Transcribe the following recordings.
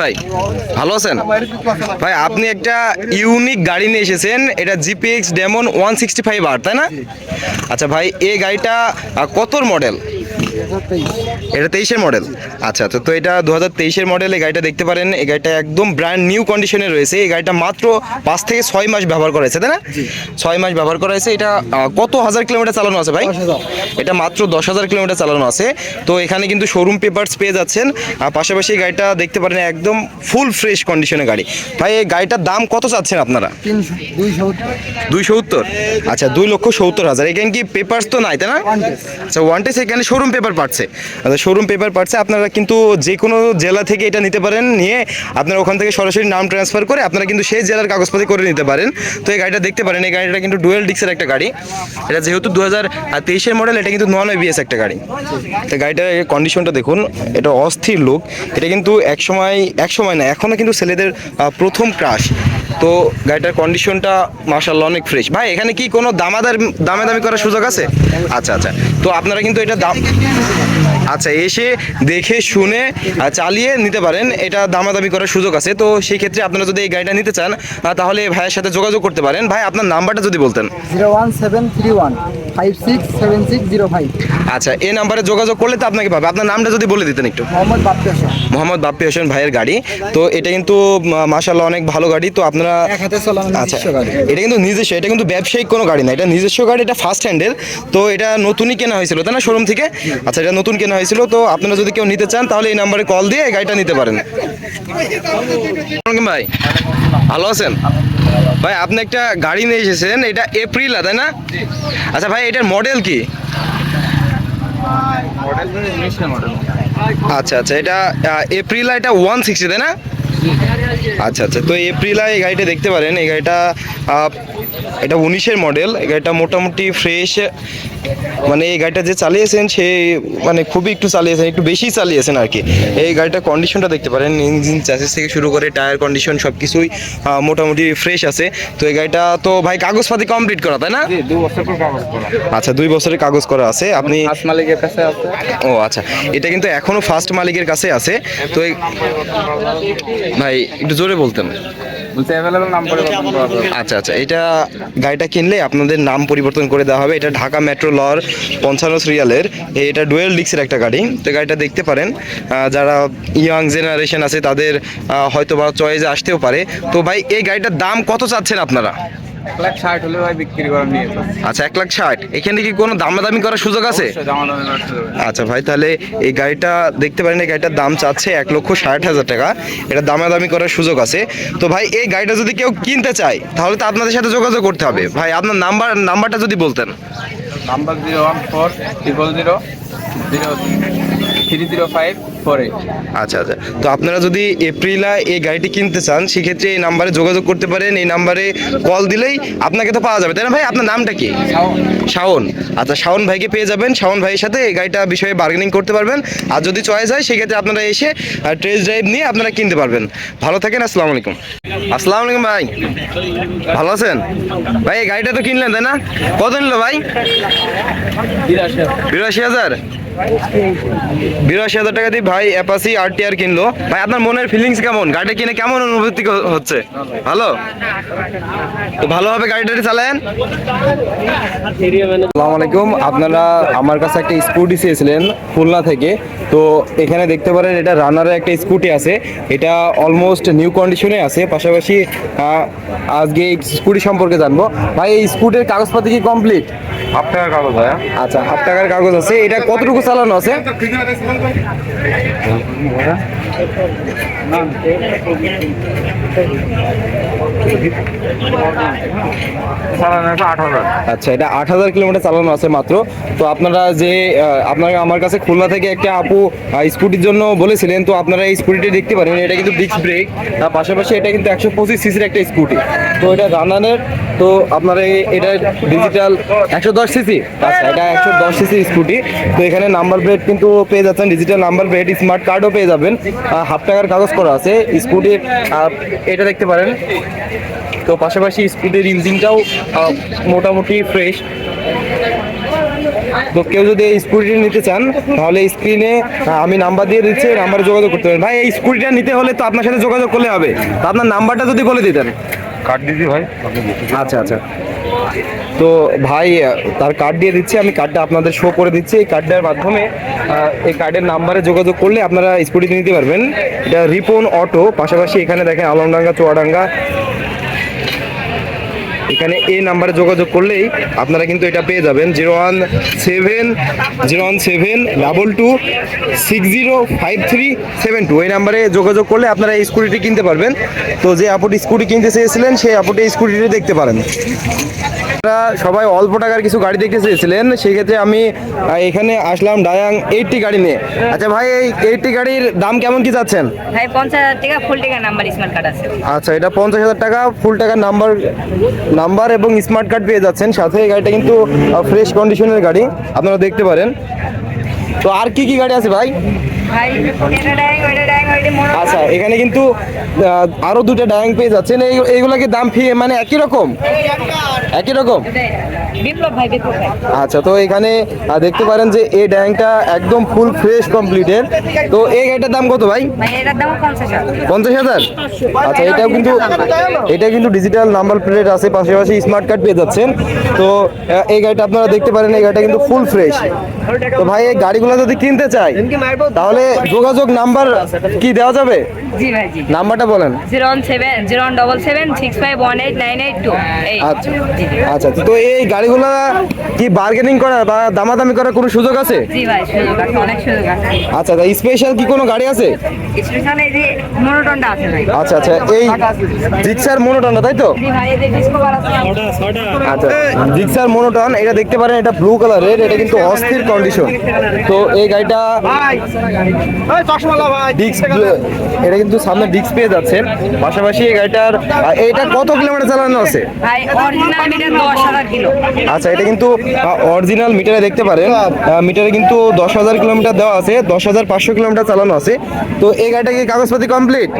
ভাই। ভালো আছেন? ভাই, আপনি একটা ইউনিক গাড়ি নিয়ে এসেছেন। এটা GPX Demon one sixty five আর তাই না? আচ্ছা ভাই, এই গাড়িটা কতর মডেল এটা তেইশের মডেল আচ্ছা আচ্ছা তো এটা দু হাজার তেইশের মডেল এই গাড়িটা দেখতে পারেন এই গাড়িটা একদম ব্র্যান্ড নিউ কন্ডিশনে রয়েছে। এই গাড়িটা মাত্র পাঁচ থেকে ছয় মাস ব্যবহার করা হয়েছে তাই না? ছয় মাস ব্যবহার করা হয়েছে। এটা কত হাজার কিলোমিটার চালানো আছে ভাই? এটা মাত্র দশ হাজার কিলোমিটার চালানো আছে। তো এখানে কিন্তু শোরুম পেপার্স পেয়ে যাচ্ছেন। আর পাশাপাশি এই গাড়িটা দেখতে পারেন একদম ফুল ফ্রেশ কন্ডিশনের গাড়ি। ভাই এই গাড়িটার দাম কত চাচ্ছেন আপনারা? দুইশো দুই সত্তর। আচ্ছা দুই লক্ষ সত্তর হাজার। এখানে কি পেপারস তো নাই তাই না? আচ্ছা ওয়ান্টেস এখানে শোরুম পেপার পাচ্ছে আচ্ছা শোরুম পেপার পাচ্ছে আপনারা কিন্তু যে কোনো জেলা থেকে এটা নিতে পারেন, নিয়ে আপনারা ওখান থেকে সরাসরি নাম ট্রান্সফার করে আপনারা কিন্তু সেই জেলার কাগজপাতি করে নিতে পারেন। তো এই গাড়িটা দেখতে পারেন, এই গাড়িটা কিন্তু ডুয়েল ডিক্সের একটা গাড়ি। এটা যেহেতু দু হাজার তেইশের মডেল এটা কিন্তু নন এবিএস একটা গাড়ি। তো গাড়িটার কন্ডিশনটা দেখুন, এটা অস্থির লোক এটা কিন্তু এক সময় এক সময় না এখনও কিন্তু ছেলেদের প্রথম ক্রাশ তো গাড়িটার কন্ডিশনটা মার্শাল্লাহ অনেক ফ্রেশ ভাই, এখানে কি কোনো দামাদার দামে দামি করার সুযোগ আছে? আচ্ছা আচ্ছা। তো আপনারা কিন্তু এটা দাম আচ্ছা এসে দেখে শুনে চালিয়ে নিতে পারেন। এটা দামাদামি করার সুযোগ আছে। তো সেই ক্ষেত্রে আপনারা যদি এই গাড়িটা নিতে চান তাহলে ভাইয়ের সাথে যোগাযোগ করতে পারেন। ভাই আপনার নাম্বারটা যদি বলতেন। Zero one seven three one five six seven six zero five. আচ্ছা এই নাম্বারে যোগাযোগ করলে তো আপনাকে পাবে। আপনার নামটা যদি বলে দিতেন একটু। মোহাম্মদ বাপ্পি মোহাম্মদ বাপ্পি হোসেন ভাইয়ের গাড়ি। তো এটা কিন্তু মাশাল্লাহ অনেক ভালো গাড়ি। তো আপনারা এক হাতে চালানো আচ্ছা গাড়ি। এটা কিন্তু নিজস্ব এটা কিন্তু ব্যবসায়িক কোনো গাড়ি না। এটা নিজস্ব গাড়ি এটা ফার্স্ট হ্যান্ডের তো এটা নতুনই কেনা হয়েছিল তাই না শোরুম থেকে? আচ্ছা এটা নতুন কেনা হয়েছিল। তো আপনারা যদি কেউ নিতে চান তাহলে এই নাম্বারে কল দিয়ে এই গাড়িটা নিতে পারেন। ভাই ভালো আছেন? ভাই আপনি একটা গাড়ি নিয়ে এসেছেন এটা এপ্রিল তাই না? আচ্ছা ভাই এটার মডেল কি? আচ্ছা আচ্ছা এটা এপ্রিল এটা ওয়ান সিক্সটি তাই না? আচ্ছা আচ্ছা তো এপ্রিলা এই গাড়িটা দেখতে পারেন, এই গাড়িটা এটা উনিশের মডেল এই গাড়িটা মোটামুটি ফ্রেশ মানে এই গাড়িটা যে চালিয়েছেন সে মানে খুবই একটু চালিয়েছেন একটু বেশি চালিয়েছেন আর কি। এই গাড়িটার কন্ডিশনটা দেখতে পারেন ইঞ্জিন চ্যাসিস থেকে শুরু করে টায়ার কন্ডিশন সব কিছুই মোটামুটি ফ্রেশ আছে। তো এই গাড়িটা তো ভাই কাগজপাতি কমপ্লিট করা তাই না? দু বছর পর কাগজ করা। আচ্ছা দুই বছরের কাগজ করা আছে। আপনি মালিকের কাছে আছে। ও আচ্ছা। এটা কিন্তু এখনও ফার্স্ট মালিকের কাছে আছে। তো ভাই একটু জোরে বলতেন। আচ্ছা আচ্ছা। এটা গাড়িটা কিনলে আপনাদের নাম পরিবর্তন করে দেওয়া হবে। এটা ঢাকা মেট্রো লর পঞ্চান্ন সিরিয়ালের এটা ডুয়েল ডিক্সের একটা গাড়ি। তো গাড়িটা দেখতে পারেন যারা ইয়াং জেনারেশন আছে তাদের হয়তো বা চয়েসে আসতেও পারে। তো ভাই এই গাড়িটার দাম কত চাচ্ছেন আপনারা? এক লাখ ষাট হলে ভাই বিক্রি করা নিয়ে আচ্ছা এক লাখ ষাট। এখানে কি কোনো দামাদামি করার সুযোগ আছে। আচ্ছা ভাই তাহলে এই গাড়িটা দেখতে পারেন এই গাড়িটার দাম চাচ্ছে এক লক্ষ ষাট হাজার টাকা। এটা দামাদামি করার সুযোগ আছে। তো ভাই এই গাড়িটা যদি কেউ কিনতে চায় তাহলে তো আপনাদের সাথে যোগাযোগ করতে হবে। ভাই আপনার নাম্বার নাম্বারটা যদি বলতেন। Number zero one four triple zero zero three zero five four আচ্ছা আচ্ছা। তো আপনারা যদি এপ্রিলা এই গাড়িটি কিনতে চান সেক্ষেত্রে এই নাম্বারে যোগাযোগ করতে পারেন। এই নাম্বারে কল দিলেই আপনাকে তো পাওয়া যাবে তাই না ভাই? আপনার নামটা কি? শাওন। আচ্ছা শাওন ভাইকে পেয়ে যাবেন। শাওন ভাইয়ের সাথে এই গাড়িটা বিষয়ে বার্গেনিং করতে পারবেন। আর যদি চয়েস হয় সেক্ষেত্রে আপনারা এসে টেস্ট ড্রাইভ নিয়ে আপনারা কিনতে পারবেন। ভালো থাকেন আসসালামু আলাইকুম। আসসালামু আলাইকুম ভাই। ভালো আছেন? ভাই এই গাড়িটা তো কিনলেন তাই না? কত নিল ভাই? বিরাশি হাজার? বিরাশি হাজার টাকা দিয়ে ভাই অ্যাপাসি আর টি আর কিনলো। ভাই, আপনার মনের ফিলিংস কেমন? গাড়িটা কিনে কেমন অনুভূতি হচ্ছে? ভালো? তো ভালোভাবে গাড়িটা চালায়েন। আসসালামু আলাইকুম। আপনারা আমার কাছে একটা স্কুটি চেয়েছিলেন খুলনা থেকে। তো এখানে দেখতে পারেন এটা রানারের একটা স্কুটি আছে। এটা অলমোস্ট নিউ কন্ডিশনে আছে। পাশাপাশি আজকে স্কুটি সম্পর্কে জানব। ভাই, এই স্কুটির কাগজপাতি কি কমপ্লিট হাফ টাকার কাগজ ভাই আচ্ছা হাফ টাকার কাগজ আছে। এটা কতটুকু চালানো আছে? আচ্ছা এটা আট হাজার কিলোমিটার চালানো আছে মাত্র। তো আপনারা যে আপনারা আমার কাছে খুলনা থেকে একটা আপু স্কুটির জন্য বলেছিলেন তো আপনারা এই স্কুটিটি দেখতে পারেন। এটা কিন্তু ডিস্ক ব্রেক তার পাশাপাশি এটা কিন্তু একশো পঁচিশ সিসির একটা স্কুটি। তো এটা রানানের তো আপনারা এটা ডিজিটাল একশো দশ সিসি আচ্ছা এটা একশো দশ সিসি স্কুটি তো এখানে নাম্বার প্লেট কিন্তু পেয়ে যাচ্ছেন। ডিজিটাল নাম্বার প্লেট স্মার্ট কার্ডও পেয়ে যাবেন। হাফ টাকার কাগজ করা আছে। স্কুটি এটা দেখতে পারেন। তো পাশাপাশি স্কুটির ইঞ্জিনটাও মোটামুটি ফ্রেশ তো কেউ যদি এই স্কুটিটি নিতে চান, তাহলে স্ক্রিনে আমি নাম্বার দিয়ে দিচ্ছি নাম্বারে যোগাযোগ করতে পারেন। ভাই, এই স্কুটিটা নিতে হলে তো আপনার সাথে যোগাযোগ করলে হবে। তো আপনার নাম্বারটা যদি বলে দিতেন। কার্ড দিদি ভাই। আচ্ছা আচ্ছা। তো ভাই, তার কার্ড দিয়ে দিচ্ছি, আমি কার্ডটা আপনাদের শো করে দিচ্ছি। এই কার্ডটার মাধ্যমে এই কার্ডের নাম্বারে যোগাযোগ করলে আপনারা স্কুটিতে নিতে পারবেন। এটা রিপন অটো, পাশাপাশি এখানে দেখেন আলমডাঙ্গা, চুয়াডাঙ্গা এখানে এই নাম্বারে যোগাযোগ করলেই আপনারা কিন্তু এটা পেয়ে যাবেন। Zero one seven, zero one seven double two six zero five three seven two এই নাম্বারে যোগাযোগ করলে আপনারা এই স্কুটিটি কিনতে পারবেন। তো যে আপুটি স্কুটি কিনতে চেয়েছিলেন, সেই আপুটি স্কুটিটি দেখতে পারেন। আপনারা সবাই অল্প টাকার কিছু গাড়ি দেখতে চেয়েছিলেন সেক্ষেত্রে আমি এখানে আসলাম ডায়াং এইটটি গাড়ি নিয়ে। আচ্ছা ভাই এই এইটটি গাড়ির দাম কেমন কি যাচ্ছেন ভাই পঞ্চাশ হাজার টাকা ফুল টাকা নাম্বার স্মার্ট কার্ড আছে। আচ্ছা এটা পঞ্চাশ হাজার টাকা ফুল টাকার নাম্বার নাম্বার এবং স্মার্ট কার্ড পেয়ে যাচ্ছেন। সাথে এই গাড়িটা কিন্তু ফ্রেশ কন্ডিশনের গাড়ি আপনারা দেখতে পারেন। তো আর কি কি গাড়ি আছে ভাই? আচ্ছা এখানে কিন্তু আহ, আরও দুটো ডায়াং পেয়ে যাচ্ছেন এই এইগুলা কি দাম ফি মানে একই রকম? একই রকম? আচ্ছা তো এখানে দেখতে পারেন যে এই ড্যাংটা একদম ফুল ফ্রেশ কমপ্লিটের তো এই গাড়িটার দাম কত ভাই? পঞ্চাশ হাজার। আচ্ছা এটাও কিন্তু এটা কিন্তু ডিজিটাল নাম্বার প্লেট আছে পাশাপাশি স্মার্ট কার্ড পেয়ে যাচ্ছেন। তো এই গাড়িটা আপনারা দেখতে পারেন এই গাড়িটা কিন্তু ফুল ফ্রেশ তো ভাই এই গাড়িগুলো যদি কিনতে চাই তাহলে যোগাযোগ নাম্বার কি দেওয়া যাবে? জি নাম্বারটা বলেন। Zero one seven zero one double seven six five one eight nine eight two. আচ্ছা জি। আচ্ছা। তো এই গাড়িগুলো কি বার্গেনিং করার বা দামাদামি করার কোনো সুযোগ আছে? জি ভাই সুযোগ আছে অনেক সুযোগ আছে। আচ্ছা স্পেশাল কি কোনো গাড়ি আছে? স্পেশাল এই যে মনোটনটা আছে ভাই। আচ্ছা আচ্ছা এই জিক্সার মনোটনটা তাই তো? জি ভাই এই যে ডিসকভার আছে। আচ্ছা জিক্সার মনোটন এটা দেখতে পারেন এটা ব্লু কালারের এটা কিন্তু অস্থির কন্ডিশন তো এই গাড়িটা ডিস্ক এটা কিন্তু সামনে ডিস্ক পেয়ে যাচ্ছেন। পাশাপাশি এই গাড়িটার এটা কত কিলোমিটার চালানো আছে? আচ্ছা এটা কিন্তু অরিজিনাল মিটারে দেখতে পারেন। মিটারে কিন্তু দশ হাজার কিলোমিটার দেওয়া আছে দশ হাজার পাঁচশো কিলোমিটার চালানো আছে। তো এই গাড়িটা কি কাগজপাতি কমপ্লিট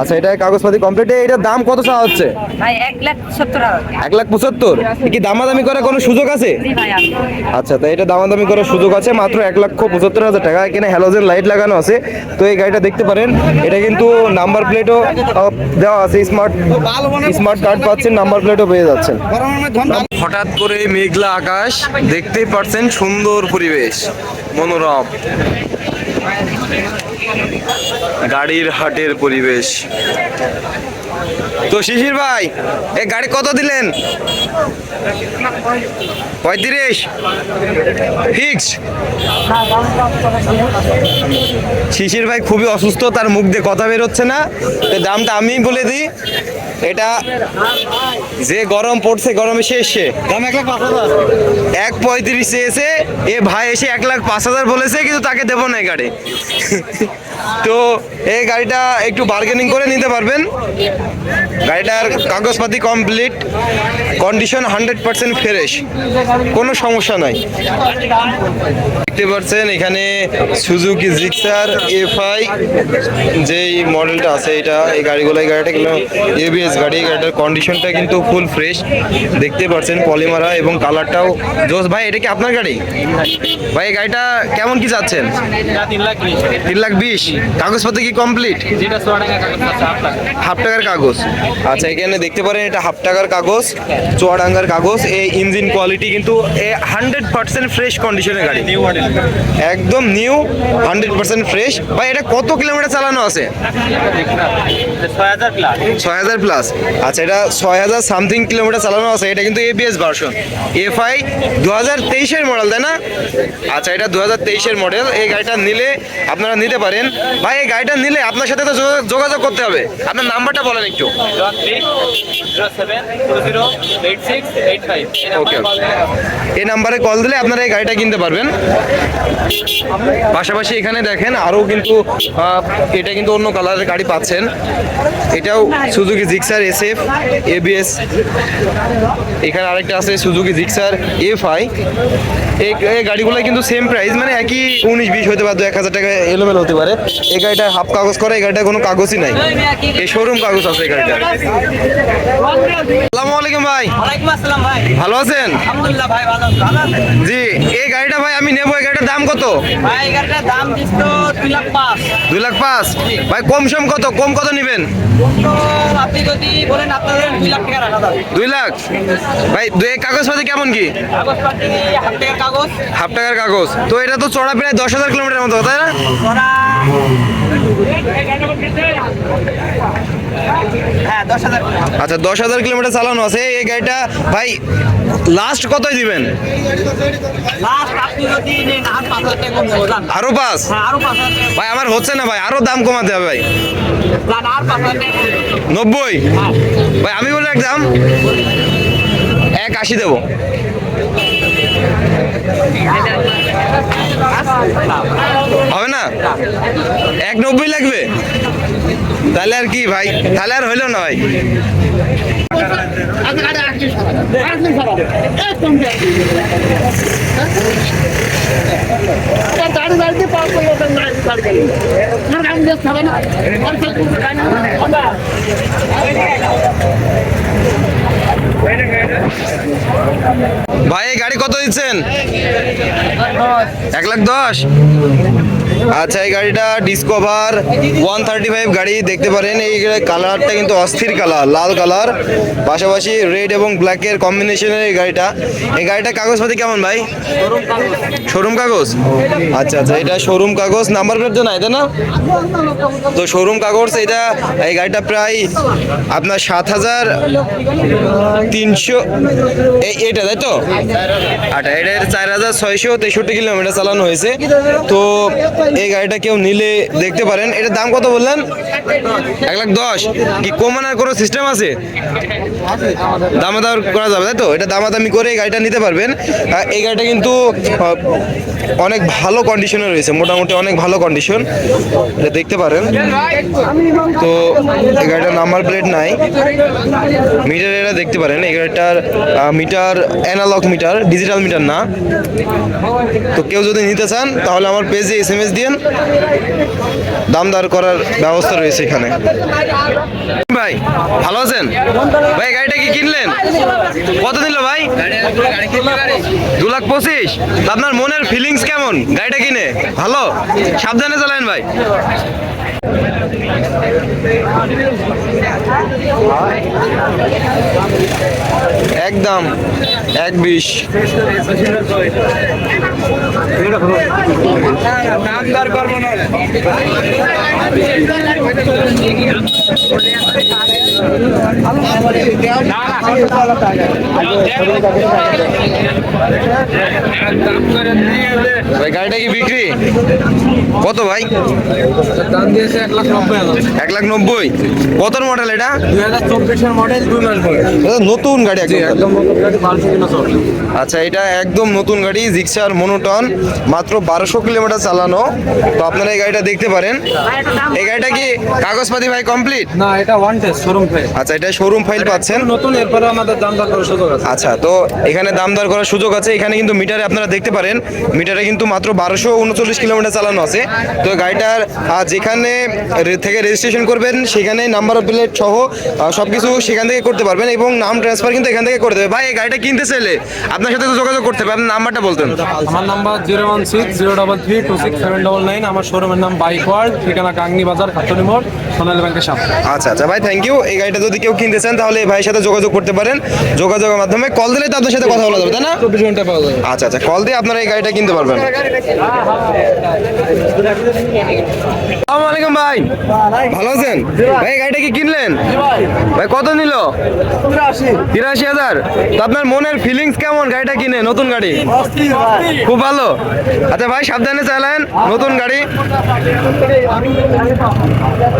আচ্ছা এটা কাগজপাতি কমপ্লিট এটার দাম কত চাওয়া হচ্ছে? এক লাখ পঁচাত্তর কি দামাদামি করার কোনো সুযোগ আছে? আচ্ছা তো এটা দামাদামি করার সুযোগ আছে মাত্র এক লক্ষ পঁচাত্তর হাজার টাকা। এখানে হ্যালোজেন লাইট লাগানো আছে। তো এই গাড়িটা দেখতে পারেন এটা কিন্তু নাম্বার প্লেটও দেওয়া আছে স্মার্ট স্মার্ট কার্ড পাচ্ছেন, নাম্বার প্লেটও পেয়ে যাচ্ছেন। হঠাৎ করে মেঘলা আকাশ, দেখতেই পাচ্ছেন সুন্দর পরিবেশ, মনোরম। গাড়ির হাটের পরিবেশ। তো শিশির ভাই এই গাড়ি কত দিলেন? পঁয়ত্রিশ। ফিক্স? শিশির ভাই খুবই অসুস্থ তার মুখ দিয়ে কথা বেরোচ্ছে না। তো দামটা আমিই বলে দিই এটা যে গরম পড়ছে গরমে শেষ সে দাম এক লাখ পাঁচ হাজার। এক পঁয়ত্রিশ চেয়েছে এ ভাই এসে এক লাখ পাঁচ হাজার বলেছে কিন্তু তাকে দেবো না গাড়ি। তো এই গাড়িটা একটু বার্গেনিং করে নিতে পারবেন। গাড়িটার কাগজপাতি complete condition hundred percent fresh কোনো সমস্যা নাই। দেখতে পাচ্ছেন এখানে সুজুকি জিক্সার এফআই যেই মডেলটা আছে এটা এই গাড়িগুলো এই গাড়িটা কিন্তু এবিএস গাড়ি গাড়িটার কন্ডিশনটা কিন্তু ফুল ফ্রেশ দেখতে পাচ্ছেন পলিমারা এবং কালারটাও জোস ভাই এটা কি আপনার গাড়ি? ভাই এই গাড়িটা কেমন কি যাচ্ছেন তিন লাখ বিশ। কাগজপত্র কি কমপ্লিট হাফ টাকার কাগজ আচ্ছা এখানে দেখতে পারেন এটা হাফ টাকার কাগজ চুয়াডাঙ্গার কাগজ। এই ইঞ্জিন কোয়ালিটি কিন্তু এ হান্ড্রেড পার্সেন্ট ফ্রেশ কন্ডিশনের গাড়ি। একদম নিউ হান্ড্রেড পার্সেন্ট ফ্রেশ ভাই এটা কত কিলোমিটার চালানো আছে? ছয় হাজার প্লাস আচ্ছা এটা ছয় হাজার সামথিং কিলোমিটার চালানো আছে। এটা কিন্তু এবিএস ভার্সন এফআই দু হাজার তেইশের মডেল তাই না? আচ্ছা এটা দু হাজার তেইশের মডেল এই গাড়িটা নিলে আপনারা নিতে পারেন। ভাই এই গাড়িটা নিলে আপনার সাথে তো যোগা- যোগাযোগ করতে হবে। আপনার নাম্বারটা বলেন একটু ওকে এই নাম্বারে কল দিলে আপনারা এই গাড়িটা কিনতে পারবেন। পাশাপাশি এখানে দেখেন আরও কিন্তু এটা কিন্তু অন্য কালারের গাড়ি পাচ্ছেন। এটাও Suzuki Gixxer S F ABS এখানে আরেকটা আছে সুজুকি জিক্সার এফ আই এই এই গাড়িগুলো কিন্তু সেম প্রাইস মানে একই উনিশ বিশ হতে পারে এক হাজার টাকা এলোমেলো হতে পারে। এই গাড়িটা হাফ কাগজ করে এই গাড়িটা কোনো কাগজই নাই। এই শোরুম কাগজ আছে। গাড়িটা আসসালামু আলাইকুম ভাই। ওয়ালাইকুম আসসালাম ভাই। ভালো আছেন? আলহামদুলিল্লাহ ভাই ভালো ভালো আছেন? জি এই গাড়িটা ভাই আমি নেব এই গাড়িটার দাম কত? ভাই এই গাড়িটার দাম লাখ লাখ ভাই কম সম কত? কম কত নেবেন? আপনি যদি বলেন আপনাদের দুই লাখ টাকা রাখা যাবে দুই লাখ? ভাই দুই কাগজপাতি কেমন কি? কাগজপাতি হাফ টাকার কাগজ। হাফ টাকার কাগজ। তো এটা তো চড়া প্রায় দশ হাজার কিলোমিটার মতো তাই না? আচ্ছা দশ হাজার কিলোমিটার চালানো আছে। এই গাড়িটা ভাই লাস্ট কতই দিবেন? আর পাঁচ হ্যাঁ ভাই আমার হচ্ছে না ভাই। আরও দাম কমাতে হবে ভাই। নব্বই? হ্যাঁ। ভাই আমি বলে একদম এক আশি দেবো। হবে না? এক নব্বই লাগবে? তাহলে আর কি ভাই? তাহলে আর হইল না ভাই। ভাই গাড়ি কত দিচ্ছেন? এক লাখ দশ? আচ্ছা এই গাড়িটা ডিসকভার ওয়ান থার্টি ফাইভ গাড়ি দেখতে পারেন। এই কালারটা কিন্তু অস্থির কালার, লাল কালার। পাশাপাশি রেড এবং ব্ল্যাকের কম্বিনেশনের এই গাড়িটা। এই গাড়িটা কাগজপাতি কেমন ভাই? শোরুম কাগজ? আচ্ছা আচ্ছা এটা শোরুম কাগজ। নাম্বার প্লেট তো নাই না? তো শোরুম কাগজ, এটা, এই গাড়িটা প্রায় আপনার সাত হাজার তিনশো এটা, তাই তো? আচ্ছা এটার চার হাজার ছয়শো তেষট্টি কিলোমিটার চালানো হয়েছে। তো এই গাড়িটা কেউ নিলে দেখতে পারেন। এটার দাম কত বললেন? এক লাখ দশ। কি কমানোর কোনো সিস্টেম আছে? দামাদার করা যাবে, তাই তো? এটা দামাদামি করে এই গাড়িটা নিতে পারবেন। এই গাড়িটা কিন্তু অনেক ভালো কন্ডিশনে রয়েছে, মোটামুটি অনেক ভালো কন্ডিশন এটা দেখতে পারেন। তো এই গাড়িটার নাম্বার প্লেট নাই। মিটার এটা দেখতে পারেন, এই গাড়িটার meter analogue meter digital meter না। তো কেউ যদি নিতে চান, তাহলে আমার পেজে এস এম এস দিন দাম করার ব্যবস্থা রয়েছে এখানে ভাই ভালো আছেন ভাই গাড়িটা কি কিনলেন কত দিল ভাই দু লাখ পঁচিশ? আপনার মনের ফিলিংস কেমন? গাড়িটা কিনে? ভালো? সাবধানে চালান ভাই। একদম এক বিশ। ভাই গাড়িটা কি বিক্রি? কত ভাই? দাম দিয়েছে এক লাখ নব্বই। এক লাখ নব্বই কতর মডেল এটা? দুই হাজার চব্বিশের মডেল দুই মাস নতুন গাড়ি একদম। আচ্ছা এটা একদম নতুন গাড়ি জিক্সার মনোটন মাত্র বারোশো কিলোমিটার চালানো। তো আপনারা এই গাড়িটা দেখতে পারেন। এই গাড়িটা কি কাগজপাতি ভাই কমপ্লিট না এটা ওয়ান টেস্ট শোরুম আচ্ছা এটা শোরুম ফাইল পাচ্ছেন? নতুন এরপরে আমাদের দাম দর করার সুযোগ আছে। আচ্ছা তো এখানে দাম দর করার সুযোগ আছে। এখানে কিন্তু মিটারে আপনারা দেখতে পারেন মিটারে কিন্তু মাত্র বারোশো উনচল্লিশ কিলোমিটার চালানো আছে। তো গাড়িটার যেখানে থেকে রেজিস্ট্রেশন করবেন সেখানে নাম্বার প্লেট সহ সব কিছু সেখান থেকে করতে পারবেন এবং নাম ট্রান্সফার কিন্তু এখান থেকে করে দেবে ভাই এই গাড়িটা কিনতে চাইলে আপনার সাথে তো যোগাযোগ করতে হবে। আপনার নাম্বারটা বলতেন। আমার number zero one six zero double three two six seven double nine. আমার শোরুমের নাম বাইক ওয়ার্ল্ড ঠিকানা কাংনি বাজার খাতনি মোড় সোনালী ব্যাংকের সামনে। আচ্ছা আচ্ছা ভাই থ্যাংক ইউ এই গাড়িটা যদি কেউ কিনতে চান তাহলে এই ভাইয়ের সাথে যোগাযোগ করতে পারেন। যোগাযোগের মাধ্যমে কল দিলে তো আপনার সাথে কথা বলা যাবে তাই না? চব্বিশ ঘণ্টা পাওয়া যাবে। আচ্ছা আচ্ছা কল দিয়ে আপনারা এই গাড়িটা কিনতে পারবেন। আসসালামু আলাইকুম ভাই। ভালো আছেন? ভাই গাড়িটা কি কিনলেন? ভাই। কত নিল? তিরাশি। হাজার। তো আপনার মনের ফিলিংস কেমন গাড়িটা কিনে নতুন গাড়ি? খুব ভালো। আচ্ছা ভাই সাবধানে চালান নতুন গাড়ি।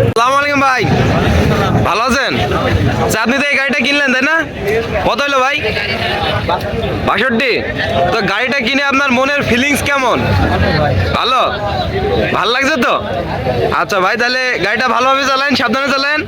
আসসালামু আলাইকুম ভাই। ভালো আছেন? আচ্ছা আপনি তো এই গাড়িটা কিনলেন, তাই না? কত হলো ভাই? বাষট্টি? তো গাড়িটা কিনে আপনার মনের ফিলিংস কেমন? ভালো? ভালো লাগছে তো? আচ্ছা ভাই, তাহলে গাড়িটা ভালোভাবে চালান সাবধানে চালান